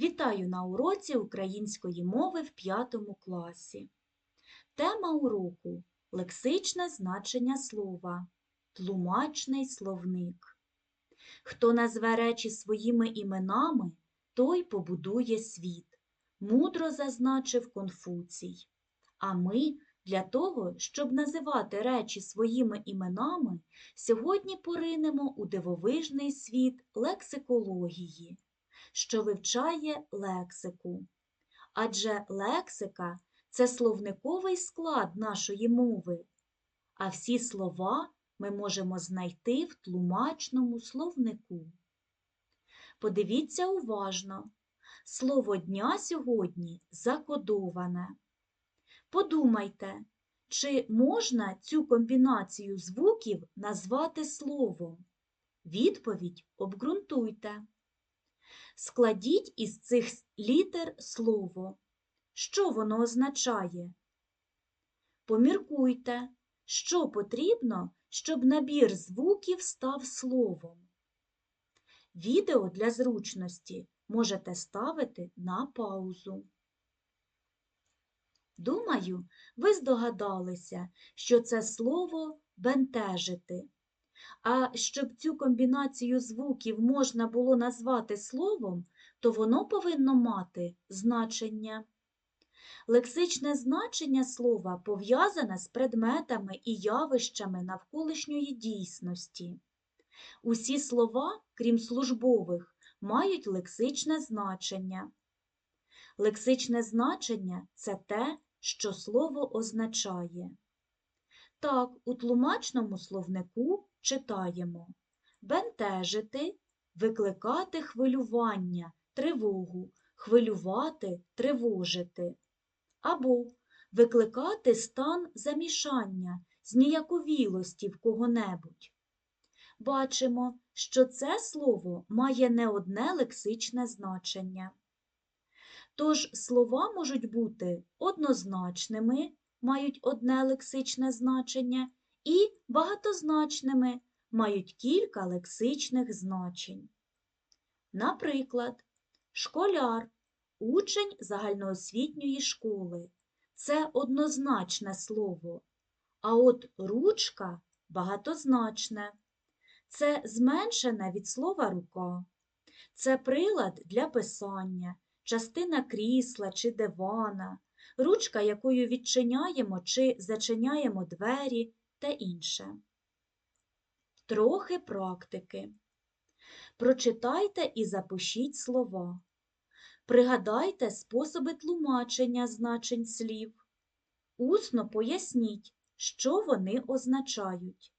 Вітаю на уроці української мови в п'ятому класі. Тема уроку лексичне значення слова, тлумачний словник. Хто назве речі своїми іменами, той побудує світ, мудро зазначив Конфуцій. А ми для того, щоб називати речі своїми іменами, сьогодні поринемо у дивовижний світ лексикології що вивчає лексику. Адже лексика це словниковий склад нашої мови, а всі слова ми можемо знайти в тлумачному словнику. Подивіться уважно, слово дня сьогодні закодоване. Подумайте, чи можна цю комбінацію звуків назвати словом? Відповідь обґрунтуйте. Складіть із цих літер слово. Що воно означає? Поміркуйте, що потрібно, щоб набір звуків став словом. Відео для зручності можете ставити на паузу. Думаю, ви здогадалися, що це слово бентежити. А щоб цю комбінацію звуків можна було назвати словом, то воно повинно мати значення. Лексичне значення слова пов'язане з предметами і явищами навколишньої дійсності. Усі слова, крім службових, мають лексичне значення. Лексичне значення це те, що слово означає. Так, у тлумачному словнику читаємо бентежити, викликати хвилювання, тривогу, хвилювати, тривожити, або викликати стан замішання, зніяковілості в кого-небудь. Бачимо, що це слово має не одне лексичне значення. Тож слова можуть бути однозначними, мають одне лексичне значення, і багатозначними мають кілька лексичних значень. Наприклад, школяр, учень загальноосвітньої школи це однозначне слово, а от ручка багатозначне. Це зменшене від слова рука. Це прилад для писання, частина крісла чи дивана, ручка, якою відчиняємо чи зачиняємо двері та інше. Трохи практики. Прочитайте і запишіть слова. Пригадайте способи тлумачення значень слів. Усно поясніть, що вони означають.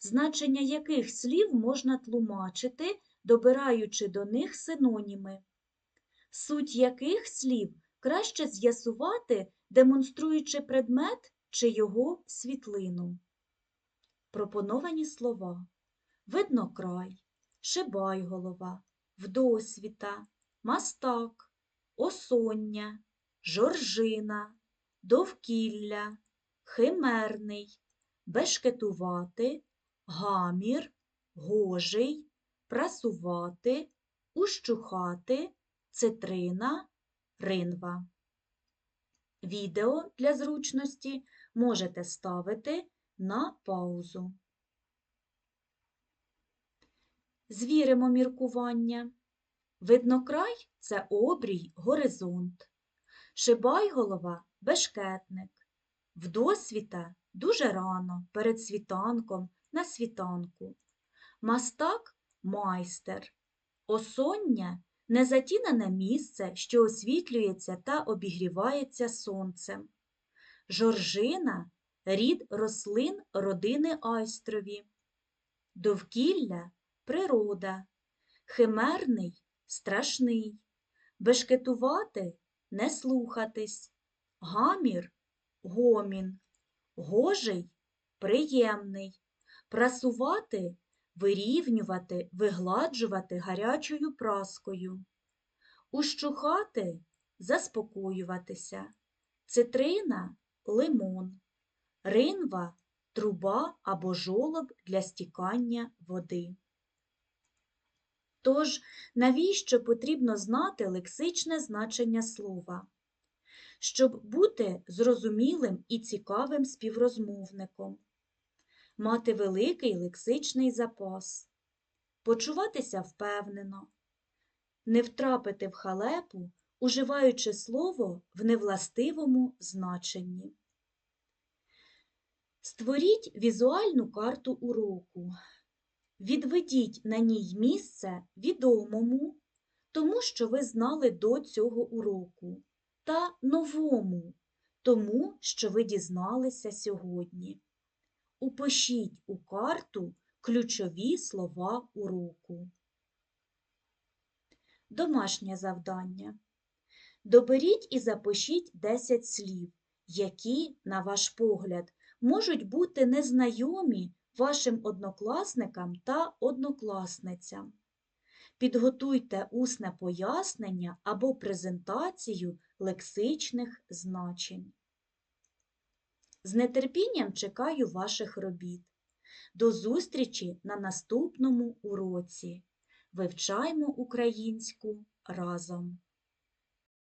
Значення яких слів можна тлумачити, добираючи до них синоніми. Суть яких слів краще з'ясувати, демонструючи предмет чи його світлину. Пропоновані слова виднокрай, шибайголова, вдосвіта, мастак, осоння, жоржина, довкілля, химерний, бешкетувати, гамір, гожий, прасувати, ущухати, цитрина, ринва. Відео для зручності можете ставити на паузу. Звіримо міркування. Виднокрай це обрій, горизонт. Шибайголова бешкетник. Вдосвіта дуже рано, перед світанком, на світанку. Мастак майстер. Осоння незатінене місце, що освітлюється та обігрівається сонцем. Жоржина рід рослин родини айстрові. Довкілля природа, химерний страшний, бешкетувати не слухатись, гамір гомін, гожий приємний, прасувати вирівнювати, вигладжувати гарячою праскою, ущухати заспокоюватися, цитрина лимон, ринва труба або жолоб для стікання води. Тож, навіщо потрібно знати лексичне значення слова? Щоб бути зрозумілим і цікавим співрозмовником, мати великий лексичний запас, почуватися впевнено, не втрапити в халепу, уживаючи слово в невластивому значенні. Створіть візуальну карту уроку. Відведіть на ній місце відомому, тому що ви знали до цього уроку, та новому, тому що ви дізналися сьогодні. Упишіть у карту ключові слова уроку. Домашнє завдання. Доберіть і запишіть 10 слів, які, на ваш погляд, можуть бути незнайомі вашим однокласникам та однокласницям. Підготуйте усне пояснення або презентацію лексичних значень. З нетерпінням чекаю ваших робіт. До зустрічі на наступному уроці. Вивчаймо українську разом!